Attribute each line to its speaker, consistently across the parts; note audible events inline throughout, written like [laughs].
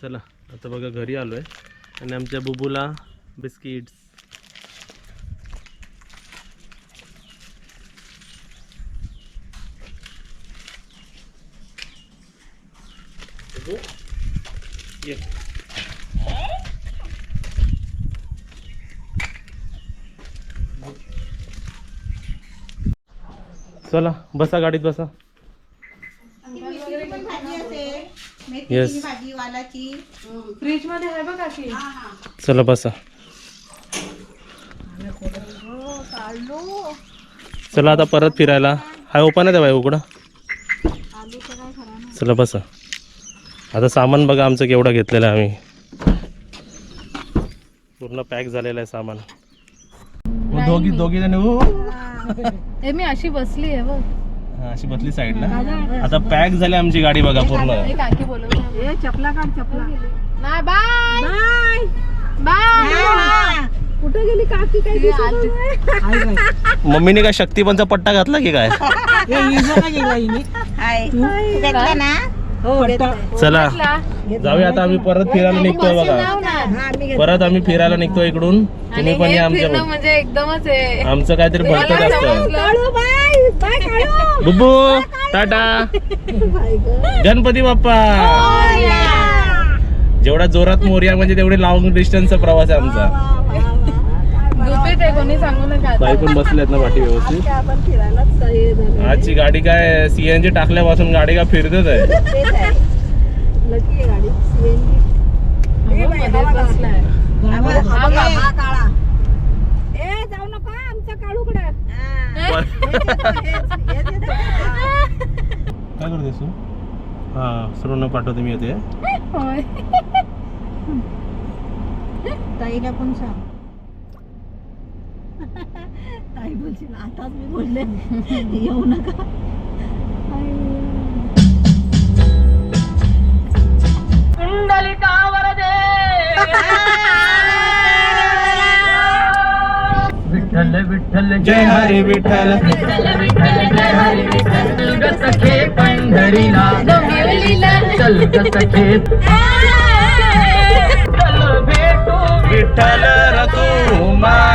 Speaker 1: चला आता बघा घरी आलो आहे आणि आमच्या बुबूला बिस्किट्स. चला बसा गाडीत बसा Yes.
Speaker 2: वालाची
Speaker 3: फ्रीजमध्ये आहे बघा की.
Speaker 1: चला बसा. चला आता परत फिरायला. हाय ओपन आहे बाई उघडा. चला बसा. आता सामान बघा आमचं केवढं घेतलेलं आहे आम्ही. पूर्ण पॅक झालेलं आहे सामान. मग दोघी दोघी जण
Speaker 3: मी अशी बसली आहे बघ.
Speaker 1: अशी बसली साईडला. आता पॅक झाली आमची गाडी बघा पूर्ण.
Speaker 2: चपला काढ चपला.
Speaker 3: नाही बाय.
Speaker 2: बाय.
Speaker 3: बाय
Speaker 2: कुठे गेली काकी? काय
Speaker 1: मम्मीने काय शक्तिपंचा पट्टा घातला की काय?
Speaker 2: घेतला ना? हो
Speaker 1: चला जाऊया आता आम्ही परत फिरायला निघतोय बघा. परत आम्ही फिरायला निघतो इकडून. तुम्ही पण या आमच्या
Speaker 3: म्हणजे एकदमच आहे
Speaker 1: आमचं काहीतरी भलतच असतं.
Speaker 2: Bye bye
Speaker 1: Bubu tata. Ganpati Bappa. जेवढा जोरात मोर्या म्हणजे तेवढे लॉंग डिस्टन्सचा प्रवास आहे आमचा.
Speaker 3: गुपित आहे कोणी सांगू नका
Speaker 1: बाई पण बसलेत ना पाठी व्यवस्थित.
Speaker 2: आपण फिरायलाच हे झालं.
Speaker 1: आजची गाडी काय सीएनजी टाकल्यापासून गाडी काय फिरतच आहे? [laughs]
Speaker 2: तेच आहे. लकी आहे गाडी CNG.
Speaker 3: मध्येच बसलाय
Speaker 2: हा बघ, हा बघ,
Speaker 3: हा बघ.
Speaker 2: हा काळा. ए जाऊ नका आमचा काळूकडे.
Speaker 1: काय करतेस तू? हा सर्वांना पाठवते मी येते.
Speaker 2: ताईला पण सांग. ताई बोलशील आताच मी बोलले. येऊ नका.
Speaker 1: विठ्ठल विठ्ठल जय हरी विठ्ठल. पंढरीला चल सखे. विठ्ठल रतू माईला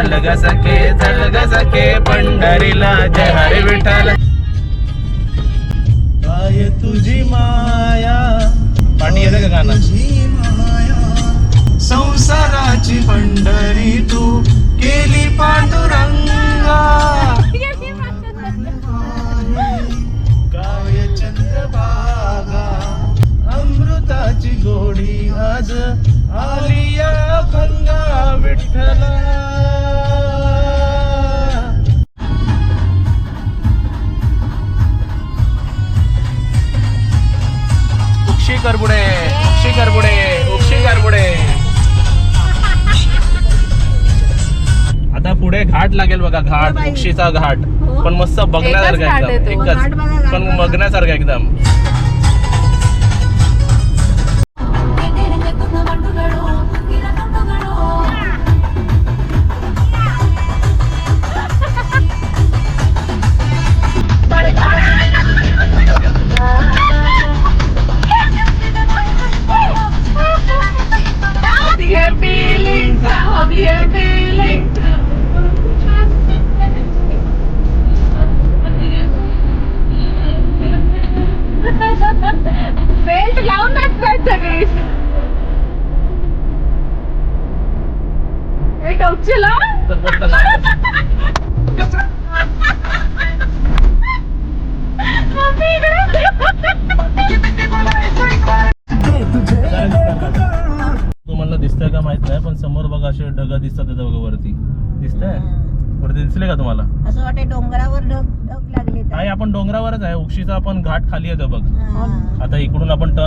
Speaker 1: चल ग सखे चल ग सखे पंढरीला जय हरी विठ्ठल. काय तुझी माया? पाठी येते का गाणं? संसाराची पंढरी तू केली पांडुरंगा. काव्य चंद्रभागा अमृताची गोडी आज आलिया भंगा विठ्ठला. करबुडे उक्षी करबुडे उक्षी करबुडे आता पुढे घाट लागेल बघा घाट उक्षीचा घाट. पण मस्त बघण्यासारखा एकदम एकच. पण
Speaker 2: बघा.
Speaker 1: बघण्यासारखा एकदम.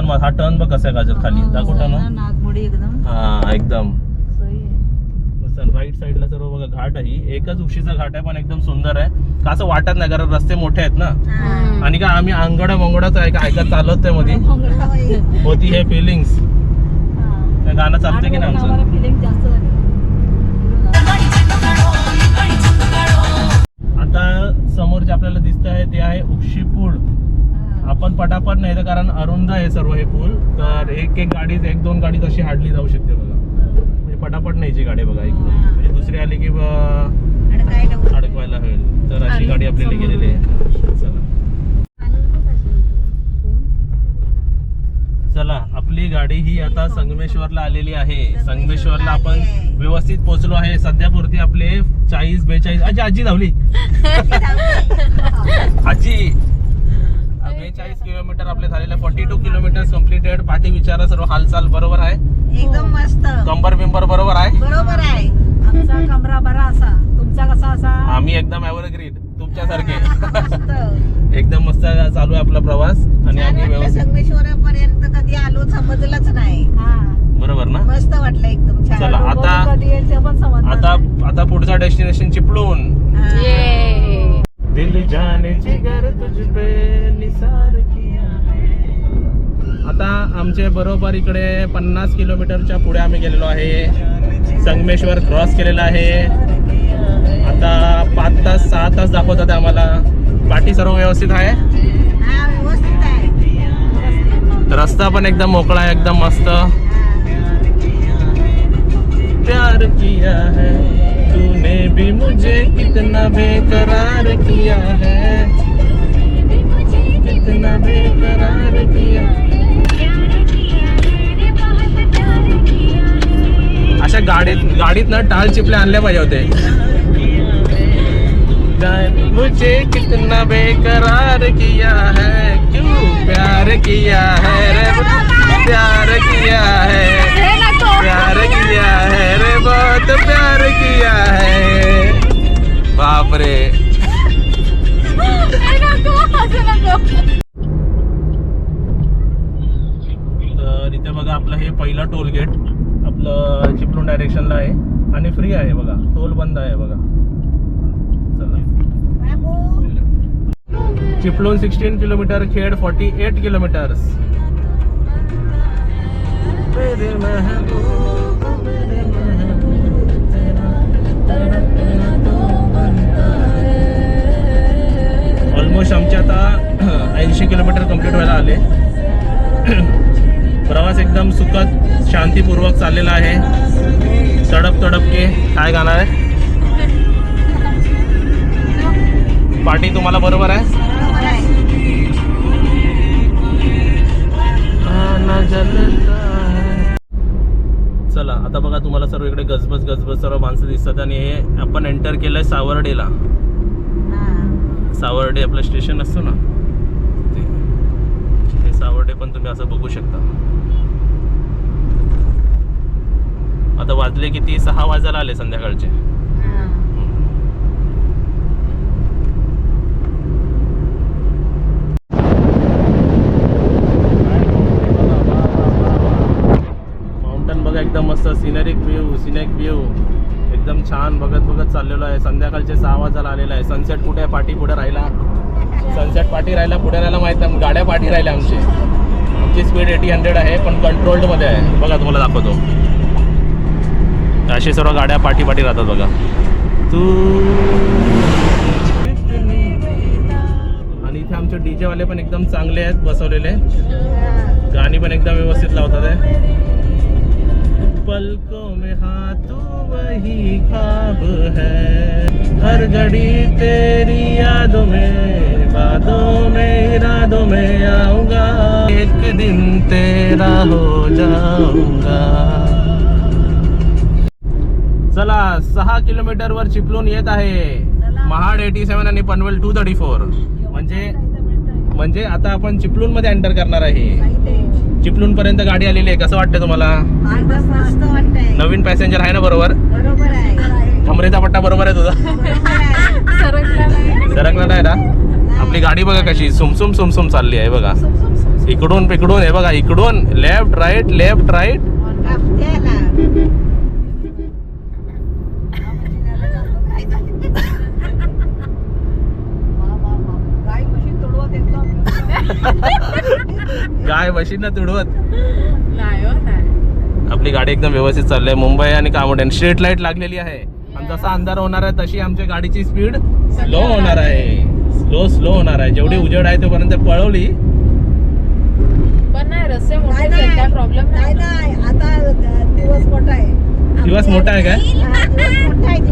Speaker 1: टर्न हा टर्न बघ कसा आहे खाली दाखव टर्न
Speaker 2: नागमोडी एकदम
Speaker 1: हा एकदम
Speaker 2: सोयी आहे.
Speaker 1: राईट साईडला सर्व बघा घाट आहे एकच उशीचा घाट आहे पण एकदम सुंदर आहे का असं वाटत नाही कारण रस्ते मोठे आहेत ना
Speaker 2: हा.
Speaker 1: आणि का आम्ही अंगडा मंगडाच आहे का ऐकत चालत त्या मध्ये. होती हे फिलिंग्स. गाणं चालतं की नाही आमचं
Speaker 2: जास्त झाली.
Speaker 1: आता समोर जे आपल्याला दिसत आहे ते आहे उक्षी पूल
Speaker 2: हा.
Speaker 1: आपण पटापट नाही तर कारण अरुंद आहे सर्व हे पूल. तर एक एक गाडी एक दोन गाडी तशी हाडली जाऊ शकते बघा. म्हणजे पटापट न्यायची गाडी बघा इकडून. म्हणजे दुसरी आली की. अडकवायला होईल. तर अशी गाडी आपल्याला गेलेली आहे. चला. चला आपली गाडी ही आता संगमेश्वरला आलेली आहे. संगमेश्वरला आपण व्यवस्थित पोहोचलो आहे. सध्या पुरती आपले चाळीस बेचाळीस. आजी आजी धावली. [laughs] आजी. बेचाळीस किलोमीटर आपले झालेले फोर्टी टू किलोमीटर कम्प्लिटेड पाठी विचारा सर्व हालचाल बरोबर आहे.
Speaker 2: एकदम मस्त.
Speaker 1: कंबर बिंबर बरोबर आहे?
Speaker 2: बरोबर आहे. आमचा कमरा बरा असा. तुमचा कसा असा?
Speaker 1: आम्ही एकदम एव्हरग्रीन तुमच्यासारखे.
Speaker 2: मस्त. [laughs]
Speaker 1: एकदम मस्त चालू आहे आपला प्रवास. आणि आम्ही व्यवस्थित
Speaker 2: संगमेश्वर पर्यंत कधी आलो समजलंच नाही.
Speaker 1: बरोबर ना?
Speaker 2: मस्त वाटलं एकदम
Speaker 1: चला, आता- आता आता पुढचा डेस्टिनेशन.
Speaker 3: ये
Speaker 1: दिल जाने जिगर तुझ पे निसार किया है. आता आमचे बरोबर इकडे पन्नास किलोमीटरच्या पुढे आम्ही गेलेलो आहे. संगमेश्वर क्रॉस केलेला आहे. आता पाच तास सहा तास दाखवतात आहे आम्हाला. पाठी सर्व व्यवस्थित आहे?
Speaker 2: व्यवस्थित आहे.
Speaker 1: रस्ता पण एकदम मोकळा आहे एकदम मस्त. प्यार किया है. तूने भी मुझे कितना बेकरार किया है। कितना बेकरार किया। अशा गाडीत गाडीत ना टाल चिपले आणले पाहिजे होते. मुझे कितना बेकरार किया है, क्यों प्यार किया है रे? प्यार किया है। आणि फ्री आहे बघा. टोल बंद आहे बघा. चला. Chiplun sixteen kilometre Khed forty eight kilometres almost आमचे आता [clears throat] ऐंशी किलोमीटर कंप्लीट व्हायला आले. [clears throat] प्रवास एकदम सुखद शांतीपूर्वक चाललेला आहे. तडप तडप के काय गाणार आहे? पाठी तुम्हाला बरोबर आहे? चला आता बघा तुम्हाला सर्व इकडे गजबज गजबज सर्व माणसं दिसतात आणि हे आपण एंटर केलंय सावर्डेला. सावर्डे आपलं स्टेशन असतो ना? ते. हे सावर्डे पण तुम्ही असं बघू शकता. आता वाजले किती? सहा वाजायला आले संध्याकाळचे. फाउंटन बघा एकदम मस्त सिनरिक व्ह्यू सिनेक व्ह्यू एकदम छान बघत बघत चाललेलो आहे. संध्याकाळचे सहा वाजायला आलेला आहे. सनसेट कुठे आहे? पाठी पुढे राहिला. सनसेट पाठी राहिला पुढे राहिला माहीत नाही. गाड्या पाठी राहिल्या आमची. आमची स्पीड एटी हंड्रेड आहे पण कंट्रोल्डमध्ये आहे. बघा तुम्हाला दाखवतो. असे सर्व गाड्या पाठीपाठी राहतात बघा. तू आणि इथे आमचे डीजे वाले पण एकदम चांगले आहेत बसवलेले. गाणी पण एकदम व्यवस्थित लावतात आहे. पलकों में हाथ वही खाब है। हर घड़ी तेरी यादों में बादों में इरादों में आऊंगा। एक दिन तेरा हो जाऊंगा। चला सहा किलोमीटर वर चिपळूण येत आहे. महाड एटी सेव्हन आणि पनवेल टू थर्टी फोर. म्हणजे म्हणजे आता आपण चिपळूणमध्ये एंटर करणार आहे. चिपळूण पर्यंत गाडी आलेली आहे. कसं वाटतं तुम्हाला? नवीन पॅसेंजर आहे ना बरोबर? कमरेचा पट्टा बरोबर आहे तुझा?
Speaker 3: सरकला नाही
Speaker 1: ना? आपली गाडी बघा कशी सुमसुम सुमसुम चालली आहे बघा. इकडून इकडून हे बघा इकडून लेफ्ट राईट लेफ्ट राईट
Speaker 2: कापते ना गाई म्हशी तुडवत एकदम
Speaker 1: गाय म्हशींना तुडवत.
Speaker 3: नाही हो नाही.
Speaker 1: आपली गाडी एकदम व्यवस्थित चालली आहे मुंबई आणि कामोठे स्ट्रीट लाइट लागलेली आहे. आणि जसा अंधार होणार आहे तशी आमच्या गाडीची स्पीड स्लो होणार आहे. स्लो स्लो होणार आहे. जेवढी उजेड आहे तोपर्यंत पळवली.
Speaker 3: रस्ते मोठे
Speaker 2: नाही,
Speaker 3: आहेत,
Speaker 2: नाही.
Speaker 3: काय प्रॉब्लेम
Speaker 2: नाही.
Speaker 3: नाही
Speaker 2: नाही. आता दिवस मोठा आहे.
Speaker 1: दिवस मोठा आहे काय?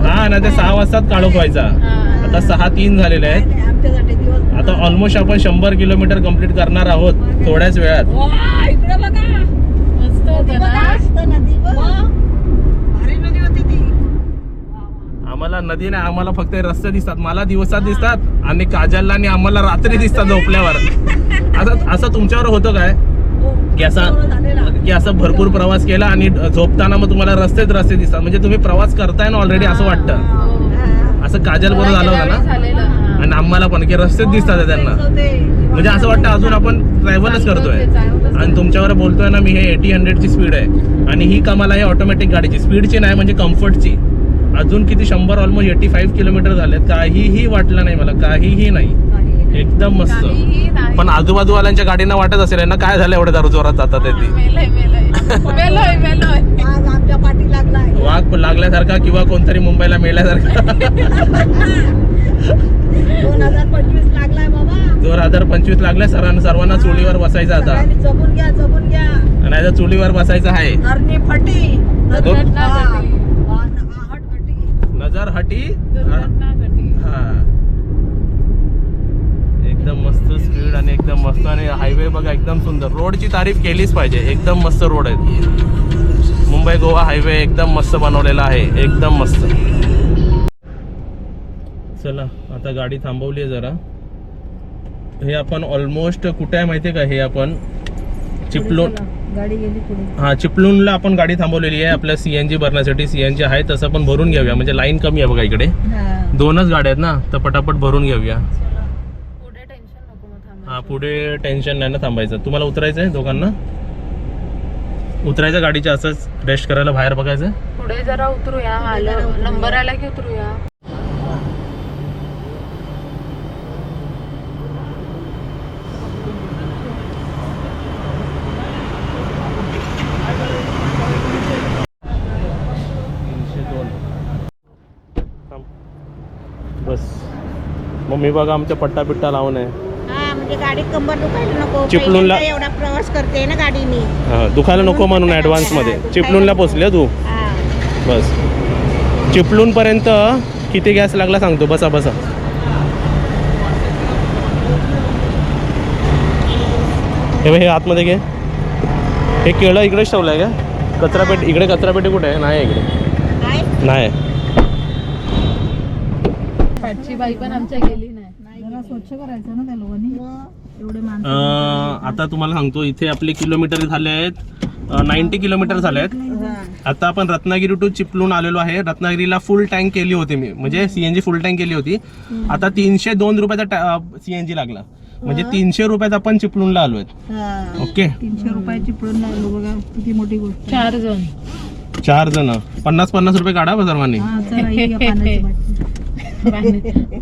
Speaker 2: हा,
Speaker 1: ना ते सहा वाजताच काळोख व्हायचा.
Speaker 3: हा.
Speaker 1: आता सहा तीन झालेले आहेत.
Speaker 2: आमच्यासाठी
Speaker 1: आता ऑलमोस्ट आपण शंभर किलोमीटर कंप्लीट करणार आहोत थोड्याच वेळात.
Speaker 2: वा, इकडे बघा.
Speaker 3: मस्त
Speaker 2: नदी
Speaker 3: होतं
Speaker 2: बघा
Speaker 3: ना?
Speaker 2: मस्त नदी बघ भारी नदी होती ती.
Speaker 1: आम्हाला नदी नाही आम्हाला फक्त हे रस्ते दिसतात. मला दिवसात दिसतात आणि काजलला आणि आम्हाला रात्री दिसतात झोपल्यावर. असं असं तुमच्यावर होतं काय?
Speaker 2: हो,
Speaker 1: की असा. की असं भरपूर प्रवास केला आणि झोपताना मग तुम्हाला रस्तेच रस्ते दिसतात. म्हणजे तुम्ही प्रवास करताय ना ऑलरेडी असं वाटतं. असं काजल बरोबर झालं होतं ना?
Speaker 3: झालेलं.
Speaker 1: आणि आम्हाला पण की रस्तेच दिसतात त्यांना. म्हणजे असं वाटतं अजून आपण ट्रॅव्हलच करतोय. आणि तुमच्यावर बोलतोय ना मी हे एटी हंड्रेडची स्पीड आहे. आणि ही कमाल आहे ऑटोमॅटिक गाडीची. स्पीडची नाही म्हणजे कम्फर्टची अजून किती शंभर ऑलमोस्ट एटी फाईव्ह किलोमीटर झालेत. काहीही वाटलं नाही मला काहीही नाही. एकदम मस्त. पण आजूबाजूवाल्यांच्या गाडींना वाटत असेल ना काय झालं एवढं दारू जोरात जातात वाघ लागल्यासारखा किंवा कोणतरी मुंबईला मेल्यासारखा. [laughs]
Speaker 2: दोन हजार पंचवीस लागलाय बाबा.
Speaker 1: दोन हजार पंचवीस लागल्या सरांना सर्वांना चुलीवर बसायचं आता.
Speaker 2: जगून घ्या जगून घ्या.
Speaker 1: आणि आता चुलीवर बसायचं आहे. नजर हटी. हा. एकदम मस्त स्पीड आणि एकदम मस्त आणि हायवे बघा एकदम सुंदर. रोडची तारीफ केलीच पाहिजे. एकदम मस्त रोड आहेत. मुंबई गोवा हायवे एकदम मस्त बनवलेला आहे. एकदम मस्त. चला आता गाडी थांबवली आहे जरा. हे आपण ऑलमोस्ट कुठे आहे माहिती आहे का? हे आपण चिपलून
Speaker 2: गाडी गेली पुढे.
Speaker 1: हा चिपलूणला आपण गाडी थांबवलेली आहे. आपल्या सीएनजी भरण्यासाठी सीएनजी आहे तसं पण भरून घेऊया. म्हणजे लाईन कमी आहे बघा इकडे. दोनच गाड्या आहेत ना तर पटापट भरून घेऊया.
Speaker 3: पुढे टेन्शन नको मग थांबायचं.
Speaker 1: हा पुढे टेन्शन नाही ना थांबायचं. तुम्हाला उतरायचं आहे दोघांना? उतरायचं गाडीच्या असंच रेस्ट करायला बाहेर बघायचं?
Speaker 3: पुढे जरा उतरूया. आलं. नंबर आला की उतरूया
Speaker 1: तीनशे दोन थांब. बस मी बघा आमच्या पट्टा बिट्टा लावून आहे.
Speaker 2: हा म्हणजे गाडी कंबर दुखायला नको
Speaker 1: चिपळूणला-
Speaker 2: पहिल्यांदा एवढा प्रवास करते ना गाडीने.
Speaker 1: हा दुखायला नको म्हणून ॲडव्हान्समध्ये चिपलूणला पोचले तू?
Speaker 2: हा.
Speaker 1: बस. चिपलूणपर्यंत किती गॅस लागला सांगतो बसा बसा. हे बघ, हे आतमध्ये घे. हे केळं इकडेच ठेवलं आहे का? कचरापेटी इकडे कचरापेटी कुठे आहे? नाही आहे इकडे.
Speaker 2: काय?
Speaker 1: नाही
Speaker 3: पाठची बाई पण आमच्या गेली नाही.
Speaker 2: जरा स्वच्छ करायचं ना त्या लोकांनी. एवढे माणसं
Speaker 1: अं, आता तुम्हाला सांगतो इथे आपले किलोमीटर झाले आहेत. नाईन्टी किलोमीटर झाले आहेत. आता आपण रत्नागिरी टू चिपलून आलेलो आहे. रत्नागिरीला फुल टँक केली होती मी. म्हणजे सीएनजी फुल टँक केली होती. आता तीनशे दोन रुपयाचा सीएनजी लागला. म्हणजे तीनशे रुपयात आपण चिपलूणला आलोय. ओके.
Speaker 2: तीनशे रुपयाची पळून लागलो बघा. किती मोठी गोष्ट
Speaker 3: चार जण.
Speaker 1: चार जण. पन्नास पन्नास रुपये काढा सर्वांनी.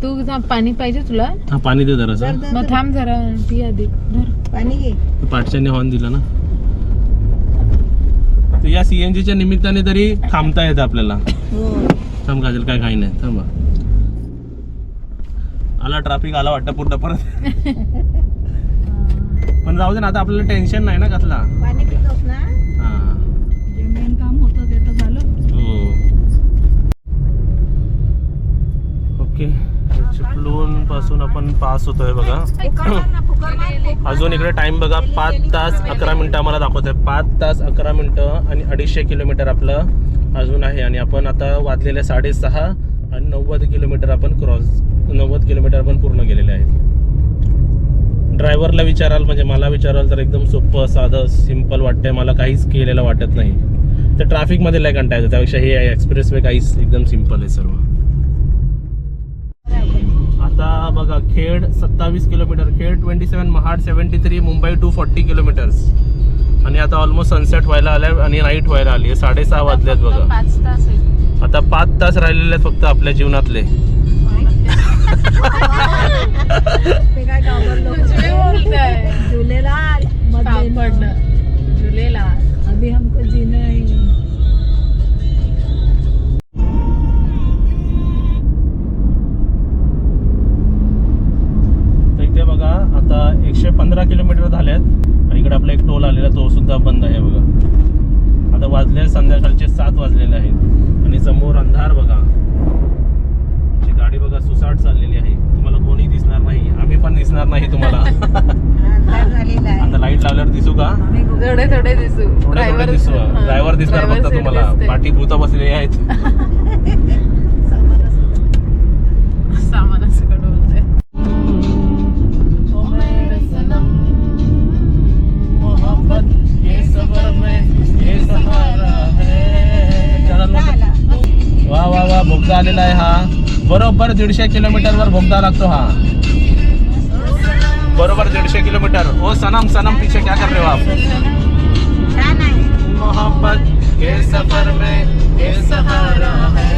Speaker 3: तू जा, पाणी पाहिजे तुला?
Speaker 1: हा पाणी दे जरा
Speaker 2: धर,
Speaker 3: मग. थांब जरा ती आधी धर.
Speaker 2: पाणी घे.
Speaker 1: पाठशाने हॉर्न दिला ना? तर या सीएनजीच्या निमित्ताने तरी थांबता येतं आपल्याला.
Speaker 2: हो.
Speaker 1: थांब काजल काय काही नाही. थांबा आला ट्रॅफिक आला वाटतं पुढं परत. [laughs] पण जाऊ दे ना आता आपल्याला टेन्शन नाही ना कसला.
Speaker 2: पाणी पितोस ना
Speaker 1: हा
Speaker 2: जे मेन काम होतं ते तर झालं
Speaker 1: हो ओके चिपळूणपासून आपण पास होतोय बघा. अजून इकडे टाइम बघा पाच तास अकरा मिनिटं आम्हाला दाखवत आहे पाच तास अकरा मिनिटं आणि अडीचशे किलोमीटर आपलं अजून आहे. आणि आपण आता वाजलेले साडेसहा आणि नव्वद किलोमीटर आपण क्रॉस नव्वद किलोमीटर आपण पूर्ण केलेले आहेत. ड्रायव्हरला विचाराल म्हणजे मला विचाराल तर एकदम सोपं साधं सिंपल वाटतंय. मला काहीच केलेलं वाटत नाही. तर ट्रॅफिकमध्ये लय कंटाळा येतं. त्यापेक्षा हे एक्सप्रेस वे काहीच एकदम सिंपल आहे सर्व. आता बघा खेड सत्तावीस kilometre Khed twenty seven Mahad seventy three Mumbai two forty kilometres आणि आता ऑलमोस्ट सनसेट व्हायला आलाय आणि नाईट व्हायला आली आहे. साडेसहा वाजलेत बघा.
Speaker 3: पाच तास आहे
Speaker 1: आता पाच तास राहिलेले आहेत फक्त आपल्या जीवनातले.
Speaker 3: जुलेला
Speaker 2: अभी हमको जीना है
Speaker 1: इथे बघा आता एकशे पंधरा किलोमीटर झाले आहेत आणि इकडे आपला एक टोल आलेला तो बंद आहे बघा. आता वाजले संध्याकाळचे सात वाजलेले आहेत. आणि समोर अंधार बघा. गाडी बघा सुसाट चाललेली आहे. तुम्हाला कोणी दिसणार नाही. आम्ही पण दिसणार नाही तुम्हाला. [laughs] आता लाइट लावल्यावर दिसू का?
Speaker 3: थोडे थोडे दिसू.
Speaker 1: थोडे थोडे दिसू. ड्रायव्हर दिसणार फक्त तुम्हाला. पाठी भूत बसलेली आहेत. [laughs] बरोबर दीडशे किलोमीटर वर लागतो हा. बरोबर दीडशे किलोमीटर. ओ सनम सनम पीछे क्या कर रहे हो आप? मोहब्बत के सफर में ये सहारा है।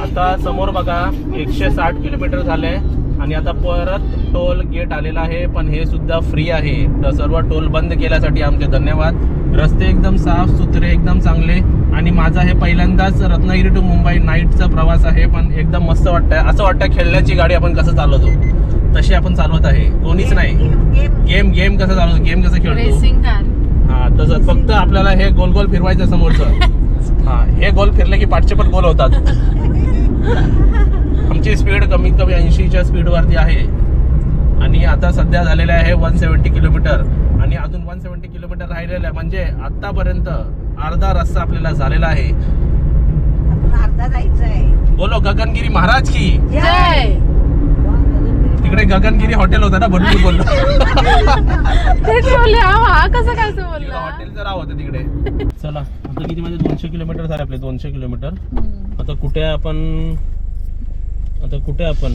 Speaker 1: आता समोर बघा एकशे साठ किलोमीटर झाले आणि आता परत टोल गेट आलेला आहे पण हे सुद्धा फ्री आहे. तर सर्व टोल बंद केल्यासाठी आमचे धन्यवाद. रस्ते एकदम साफ सुथरे एकदम चांगले. आणि माझा हे पहिल्यांदाच रत्नागिरी टू मुंबई नाईटचा प्रवास आहे पण एकदम मस्त वाटतंय. असं वाटतं खेळण्याची गाडी आपण कसं चालवतो? तशी आपण चालवत आहे. कोणीच नाही. गेम गेम कसं चालवतो? गेम कसं खेळतो? हा तसंच फक्त आपल्याला हे गोल गोल फिरवायचं समोरचं. [laughs] हा हे गोल फिरले की पाठचे पण गोल होतात. [laughs] आमची स्पीड कमीत कमी ऐंशीच्या स्पीडवरती आहे. आणि आता सध्या झालेले आहे वन सेवन्टी किलोमीटर आणि अजून वन सेवन्टी किलोमीटर राहिलेलं आहे. म्हणजे आतापर्यंत अर्धा रस्ता आपल्याला झालेला आहे.
Speaker 2: अर्धा जायचंय
Speaker 1: बोलो गगनगिरी महाराज की?
Speaker 3: जय!
Speaker 1: तिकडे गगनगिरी हॉटेल होतं ना मी बोललो.
Speaker 3: तेच बोलले हा कसं काय असं बोलला?
Speaker 1: हॉटेलचं नाव होतं तिकडे. चला आता किती म्हणजे दोनशे किलोमीटर झाले आपले दोनशे किलोमीटर आता कुठे आपण आता कुठे आपण?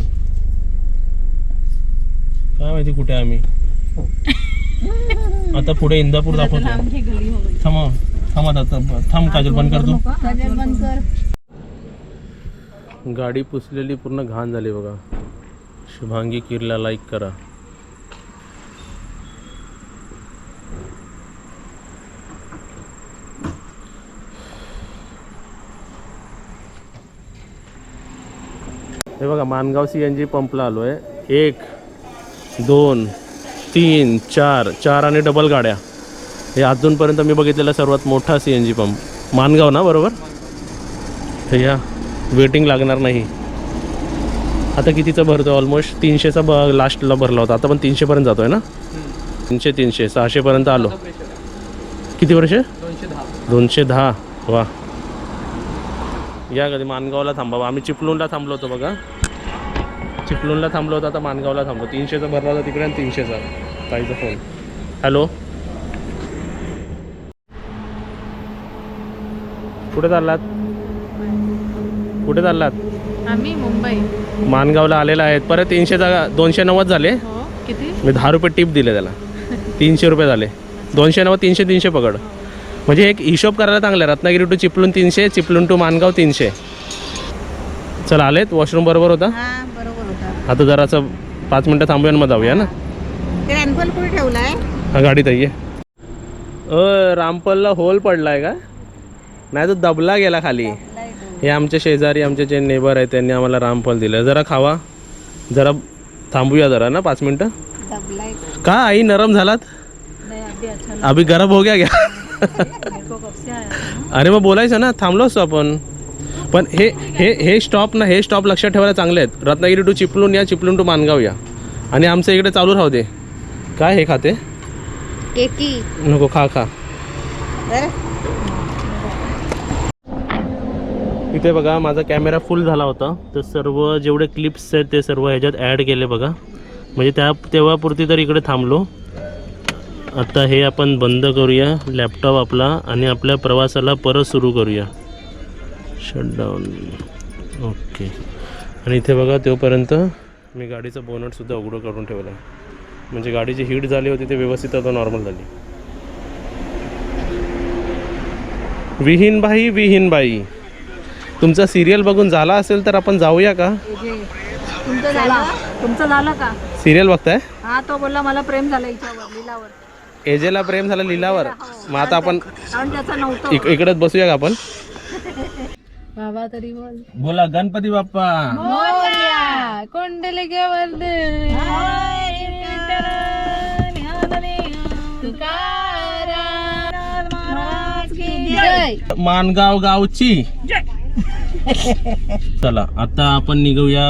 Speaker 1: काय माहिती कुठे आहे आम्ही? आता पुढे इंदापूर दाखवतो. थांब थांब आता थांब काजल बंद कर तू
Speaker 2: बंद कर.
Speaker 1: गाडी पुसलेली पूर्ण घाण झाली बघा. शुभांगी किरला लाईक करा. हे बघा मानगाव सी एन जी पंपला आलो आहे एक दोन तीन चार चार आणि डबल गाड्या. हे अजूनपर्यंत मी बघितलेला सर्वात मोठा C N G pump Mangaon ना बरोबर? या वेटिंग लागणार नाही. आता कितीचा भरतो ऑलमोस्ट तीनशेचा ब लास्टला भरला होता. आता पण तीनशेपर्यंत जातो आहे ना? तीनशे तीनशे सहाशेपर्यंत आलो. किती वर्ष? दोनशे दहा. वा. या कधी मानगावला थांबा आम्ही चिपळूणला थांबलो होतो बघा. चिपळूणला थांबलो होतो आता मानगावला थांबलो. तीनशेचा भरला होता तिकडे आणि तीनशेचा. ताईचा फोन हॅलो. कुठे चाललात? कुठे चाललात?
Speaker 3: आम्ही मुंबई.
Speaker 1: मानगावला आलेला आहेत परत तीनशे जागा दोनशे नव्वद झाले.
Speaker 3: हो किती?
Speaker 1: मी दहा रुपये टिप दिले त्याला. तीनशे रुपये झाले. दोनशे नव्वद तीनशे तीनशे पकड. म्हणजे एक हिशोब करायला चांगला. आहे रत्नागिरी टू चिपळूण तीनशे चिपळूण टू मानगाव तीनशे. चला आलेत? वॉशरूम बरोबर होता?
Speaker 2: हा बरोबर होता.
Speaker 1: आता जरासं पाच मिनटं थांबूया आणि मग जाऊया ना?
Speaker 2: रॅनपल कुठे ठेवलाय.
Speaker 1: हा गाडीत आहे. अ रामपलला होल पडलाय का? नाही तो दबला गेला खाली. हे आमचे शेजारी आमचे जे नेबर आहेत त्यांनी आम्हाला रामफल दिलं. जरा खावा. जरा थांबूया जरा ना पाच मिनटं? का आई नरम झालात?
Speaker 2: अभी
Speaker 1: गरम हो गया क्या? अरे मग बोलायचं ना. थांबलो असतो आपण. पण हे हे हे स्टॉप ना हे स्टॉप लक्षात ठेवायला चांगले आहेत. रत्नागिरी टू चिपळूण या चिपळूण टू मानगाव या. आणि आमचं इकडे चालू राहू दे. काय हे खाते?
Speaker 2: केकी.
Speaker 1: नको खा खा. इथे बघा माझा कॅमेरा फुल झाला होता. तर सर्व जेवढे क्लिप्स आहेत ते सर्व ह्याच्यात ॲड केले बघा. म्हणजे त्या तेव्हापुरती तर इकडे थांबलो. आता हे आपण बंद करूया लॅपटॉप आपला आणि आपल्या प्रवासाला परत सुरू करूया. शटडाऊन ओके आणि इथे बघा तोपर्यंत मी गाडीचं बोनटसुद्धा उघडं करून ठेवलं आहे म्हणजे गाडी जी हीट झाली होती ते व्यवस्थित आता नॉर्मल झाली. विहीनबाई विहीनबाई. तुमचा सिरियल बघून झाला असेल तर आपण जाऊया का?
Speaker 2: तुमचं झालं? तुमचं झालं का?
Speaker 1: सिरियल बघताय?
Speaker 2: हा तो बोलला मला प्रेम झालं हिच्यावर लिलावर.
Speaker 1: एजेला प्रेम झालं लिलावर? मग आता आपण
Speaker 2: कारण त्याचं नव्हतं.
Speaker 1: इक इकडेच बसूया का आपण?
Speaker 3: बाबा तरी बोल.
Speaker 1: बोला गणपती बाप्पा.
Speaker 3: मोरया कोंडले
Speaker 1: मानगाव गावची. चला आता आपण निघूया.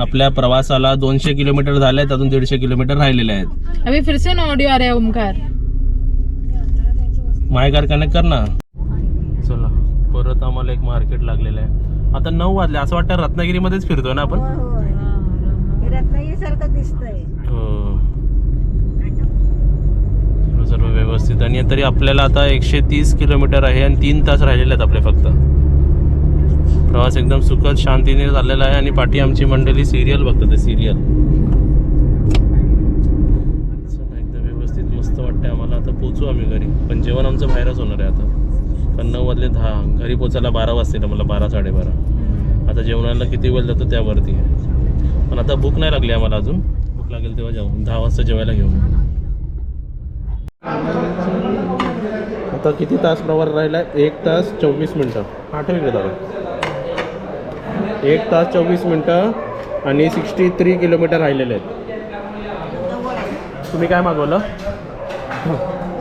Speaker 1: आपल्या प्रवासाला दोनशे किलोमीटर झाले अजून दीडशे किलोमीटर राहिलेले आहेत.
Speaker 3: अभी फिरसे audio Omkar.
Speaker 1: My car connect कर ना. चला परत आम्हाला एक मार्केट लागलेलं आहे. आता नऊ वाजले असं वाटतं रत्नागिरीमध्येच फिरतोय ना आपण?
Speaker 2: रत्नागिरी सारखं दिसतंय.
Speaker 1: हो. व्यवस्थित. आणि तरी आपल्याला आता एकशे तीस किलोमीटर आहे आणि तीन तास राहिलेले आहेत आपले फक्त. प्रवास एकदम सुखद शांतीने चाललेला आहे आणि पाठी आमची मंडळी सिरियल बघतात सिरियल एकदम व्यवस्थित मस्त वाटते आम्हाला. आता पोचू आम्ही घरी. पण जेवण आमचं बाहेरच होणार आहे आता. कारण नऊ वाजले दहा. घरी पोचायला बारा वाजतील मला बारा साडेबारा. आता जेवणाला किती वेळ जातो त्यावरती. आहे पण आता भूक नाही लागली आम्हाला अजून. भूक लागेल तेव्हा जाऊ दहा वाजता जेवायला घेऊ आता किती तास प्रवास राहिला एक तास चोवीस मिनटं. आठव इकडे दादा. एक तास चोवीस मिनटं आणि सिक्स्टी थ्री किलोमीटर राहिलेले आहेत. तुम्ही काय मागवलं?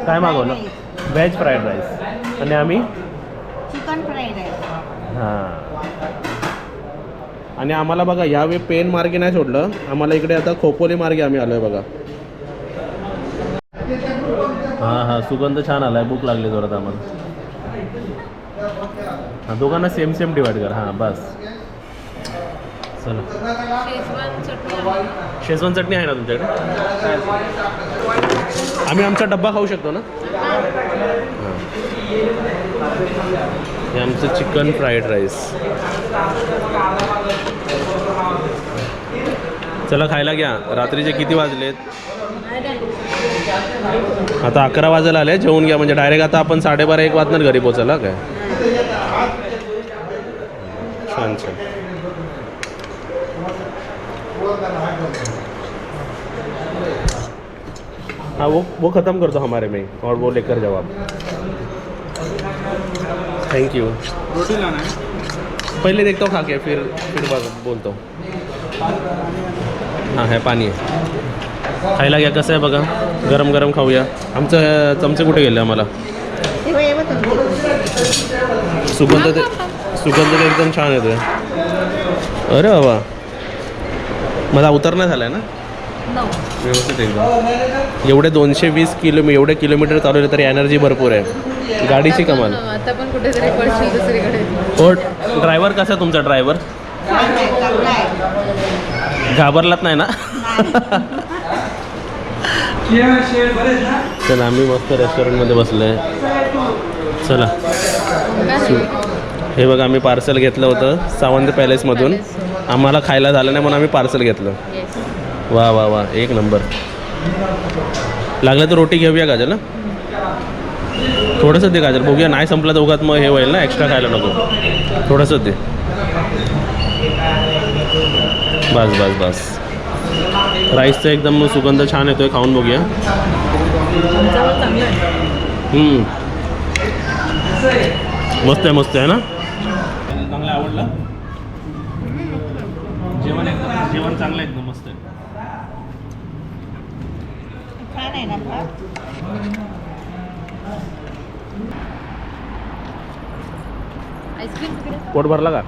Speaker 1: काय मागवलं? व्हेज फ्राईड राईस आणि आम्ही?
Speaker 2: चिकन फ्राईड राईस
Speaker 1: हां. आणि आम्हाला बघा यावेळी पेन मार्गे नाही सोडलं. आम्हाला इकडे आता खोपोली मार्गे आम्ही आलोय बघा. हां हां. सुगंध छान आलाय. भूक लागली जोरात आम्हाला. हां दोघांना सेम सेम डिवाइड कर. हां बस. चला. शेजवान चटणी आहे ना तुमच्याकडे? आम्ही आमचा डब्बा खाऊ शकतो ना? हां. हे आमचं चिकन फ्राईड राईस. चला खायला घ्या. रात्रीचे किती वाजलेत? आता अकरा वाजायला आले जेवून घ्या म्हणजे डायरेक्ट आता आपण साडेबारा एक वाजणार घरी पोचायला काय? छान छान. हाँ वो वो ख़त्म कर दो हमारे में और वो लेकर जाओ आप. थैंक यू
Speaker 4: रोटी लाना है
Speaker 1: पहिले देखता हूँ खा के फिर फिर बघ- बोलतो. हां हे पानी आहे. खायला घ्या कसं आहे बघा. गरम गरम खाऊया. आमचं चमचे कुठे गेले आम्हाला? सुगंध ते सुगंध ते एकदम छान येतोय. अरे बाबा माझा उतर नाही झाला आहे ना व्यवस्थित एकदम. एवढे दोनशे वीस किलो एवढे किलोमीटर चालवले तरी एनर्जी भरपूर आहे. गाडीची कमाल.
Speaker 3: आता पण कुठेतरी पडशील दुसरीकडे.
Speaker 1: हो ड्रायव्हर कसा आहे तुमचा ड्रायव्हर? घाबरलात नाही ना? चला आम्ही मस्त रेस्टॉरंटमध्ये बसलो आहे चला. हे बघा आम्ही पार्सल घेतलं होतं सावंत पॅलेसमधून आम्हाला खायला झालं नाही म्हणून आम्ही पार्सल घेतलं. वा वा वा एक नंबर लागलं तर रोटी घेऊया गाजल ना थोडंसं दे गाजर बघूया नाही संपलं तर उगाच मग हे होईल ना एक्स्ट्रा खायला नको. थोडंसं दे. बस बस बस. राईसचा एकदम सुगंध छान येतोय खाऊन बघूया. हम्म. मस्त आहे मस्त आहे ना? चांगलं आवडलं? जेवण एकदम जेवण चांगलं एकदम मस्त आहे. पोट भरला का?